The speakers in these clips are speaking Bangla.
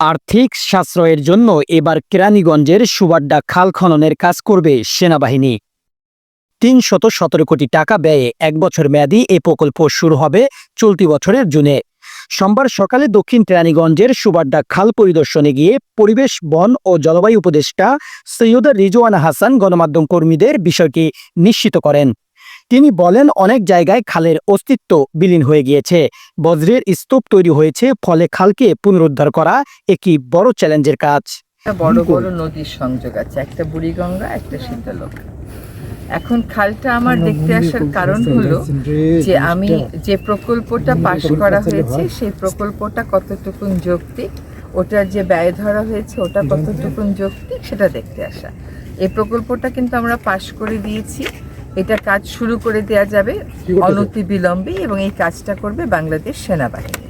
আর্থিক সাশ্রয়ের জন্য এবার কেরানীগঞ্জের সুবাড্ডা খাল খননের কাজ করবে সেনাবাহিনী। তিনশত সতেরো কোটি টাকা ব্যয়ে এক বছর মেয়াদী এ প্রকল্প শুরু হবে চলতি বছরের জুনে। সোমবার সকালে দক্ষিণ কেরানীগঞ্জের সুবাড্ডা খাল পরিদর্শনে গিয়ে পরিবেশ, বন ও জলবায়ু উপদেষ্টা সৈয়দা রিজওয়ানা হাসান গণমাধ্যম কর্মীদের বিষয়টি নিশ্চিত করেন। তিনি বলেন অনেক জায়গায় খালের অস্তিত্ব বিলীন হয়ে গিয়েছে। বজ্রের স্তূপ তৈরি হয়েছে ফলে খালকে পুনরুদ্ধার করা একটি বড় চ্যালেঞ্জের কাজ। একটা বড় বড় নদীর সংযোগ আছে একটা বুড়িগঙ্গা একটা শীতলক্ষা এখন খালটা আমার দেখতে আসার কারণ হলো যে আমি যে প্রকল্পটা পাশ করা হয়েছে সেই প্রকল্পটা কতটুকুন যৌক্তিক ওটার যে ব্যয় ধরা হয়েছে ওটা কতটুকুন যৌক্তিক সেটা দেখতে আসা। এই প্রকল্পটা কিন্তু আমরা পাশ করে দিয়েছি। এটা কাজ শুরু করে দেওয়া যাবে অনতি বিলম্বে এবং এই কাজটা করবে বাংলাদেশ সেনাবাহিনী।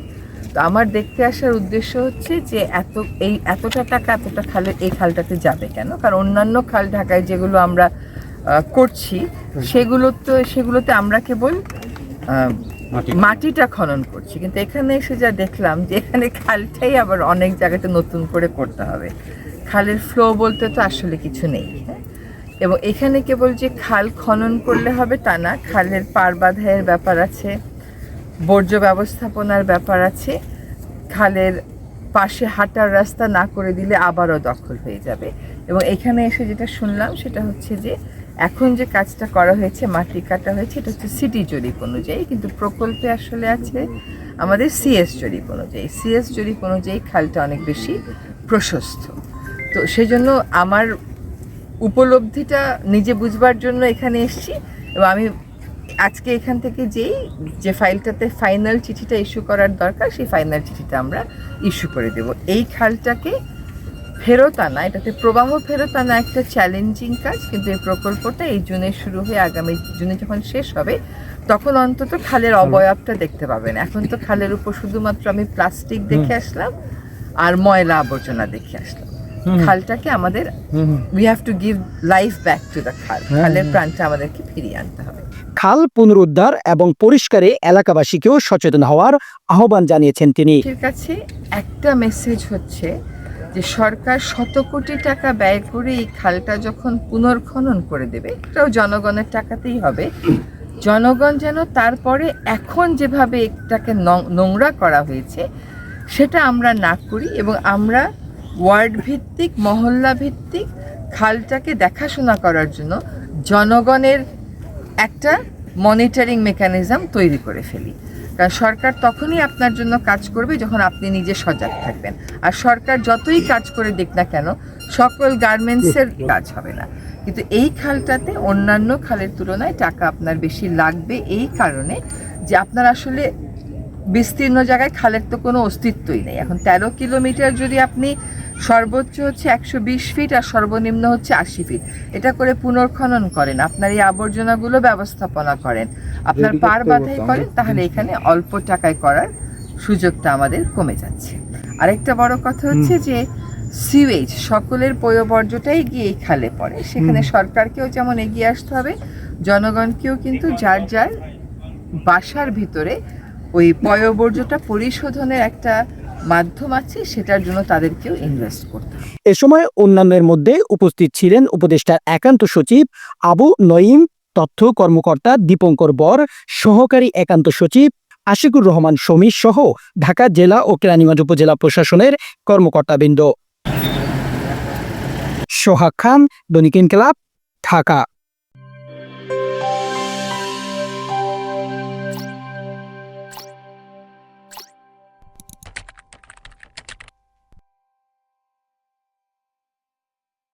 তো আমার দেখতে আসার উদ্দেশ্য হচ্ছে যে এত এই এতটা টাকা এতটা খালে এই খালটাতে যাবে কেন? কারণ অন্যান্য খাল ঢাকায় যেগুলো আমরা করছি সেগুলো তো সেগুলোতে আমরা কেবল মাটিটা খনন করছি। কিন্তু এখানে এসে যা দেখলাম যে এখানে খালটাই আবার অনেক জায়গাতে নতুন করে করতে হবে। খালের ফ্লো বলতে তো আসলে কিছু নেই হ্যাঁ? এবং এখানে কেবল যে খাল খনন করলে হবে তা না, খালের পার বাঁধাইয়ের ব্যাপার আছে, বর্জ্য ব্যবস্থাপনার ব্যাপার আছে, খালের পাশে হাঁটার রাস্তা না করে দিলে আবারও দখল হয়ে যাবে। এবং এখানে এসে যেটা শুনলাম সেটা হচ্ছে যে, এখন যে কাজটা করা হয়েছে, মাটি কাটা হয়েছে, এটা হচ্ছে সিটি জরিপ অনুযায়ী, কিন্তু প্রকল্পে আসলে আছে আমাদের সিএস জরিপ অনুযায়ী। সিএস জরিপ অনুযায়ী খালটা অনেক বেশি প্রশস্ত। তো সেই জন্য আমার উপলব্ধিটা নিজে বুঝবার জন্য এখানে এসেছি এবং আমি আজকে এখান থেকে যেই যে ফাইলটাতে ফাইনাল চিঠিটা ইস্যু করার দরকার সেই ফাইনাল চিঠিটা আমরা ইস্যু করে দেব। এই খালটাকে ফেরত আনা এটাতে প্রবাহ ফেরত আনা একটা চ্যালেঞ্জিং কাজ কিন্তু এই প্রকল্পটা এই জুনে শুরু হয়ে আগামী জুনে যখন শেষ হবে তখন অন্তত খালের অবয়বটা দেখতে পাবেন। এখন তো খালের উপর শুধুমাত্র আমি প্লাস্টিক দেখে আসলাম আর ময়লা আবর্জনা দেখে আসলাম। খালটাকে আমাদের we have to give life back to the khal. খালের প্রাণটা আমাদেরকে ফিরিয়ে আনতে হবে। খাল পুনরুদ্ধার এবং পরিষ্কারে এলাকাবাসীকেও সচেতন হওয়ার আহ্বান জানিয়েছেন তিনি। মানুষের কাছে একটা মেসেজ হচ্ছে যে সরকার শত কোটি টাকা ব্যয় করে এই খালটা যখন পুনর্খনন করে দেবে এটাও জনগণের টাকাতেই হবে। জনগণ যেন তারপরে এখন যেভাবে এটাকে নোংরা করা হয়েছে সেটা আমরা না করি এবং আমরা ওয়ার্ড ভিত্তিক মহল্লা ভিত্তিক খালটাকে দেখাশোনা করার জন্য জনগণের একটা মনিটরিং মেকানিজম তৈরি করে ফেলি। কারণ সরকার তখনই আপনার জন্য কাজ করবে যখন আপনি নিজে সজাগ থাকবেন। আর সরকার যতই কাজ করে দেখ না কেন সকল গার্মেন্টসের কাজ হবে না। কিন্তু এই খালটাতে অন্যান্য খালের তুলনায় টাকা আপনার বেশি লাগবে এই কারণে যে আপনার আসলে বিস্তীর্ণ জায়গায় খালের তো কোনো অস্তিত্বই নেই। এখন তেরো কিলোমিটার যদি আপনি সর্বোচ্চ হচ্ছে একশো বিশ ফিট আর সর্বনিম্ন হচ্ছে আশি ফিট। এটা করে পুনর্খনন করেন আপনার এই আবর্জনাগুলো ব্যবস্থাপনা করেন। আপনার পার বাধাই করেন তাহলে এখানে অল্প টাকায় করার সুযোগটা আমাদের কমে যাচ্ছে। আরেকটা বড় কথা হচ্ছে যে সিওয়েজ সকলের পয়বর্জ্যটাই গিয়ে খালে পড়ে। সেখানে সরকারকেও যেমন এগিয়ে আসতে হবে জনগণকেও কিন্তু যার যার বাসার ভিতরে ওই পয়বর্জ্যটা পরিশোধনের একটা মাধ্যম আছে, সেটার জন্য তাদেরকেও ইনভেস্ট করতে এ সময় অন্যান্যের মধ্যে উপস্থিত ছিলেন উপদেষ্টার একান্ত সচিব আবু নঈম, তথ্য কর্মকর্তা দীপঙ্কর বর, সহকারী একান্ত সচিব আশিকুর রহমান সমীর সহ ঢাকা জেলা ও কেরানীগঞ্জ উপজেলা প্রশাসনের কর্মকর্তাবৃন্দ। সোহাগ খান দনিকিন ক্লাব ঢাকা।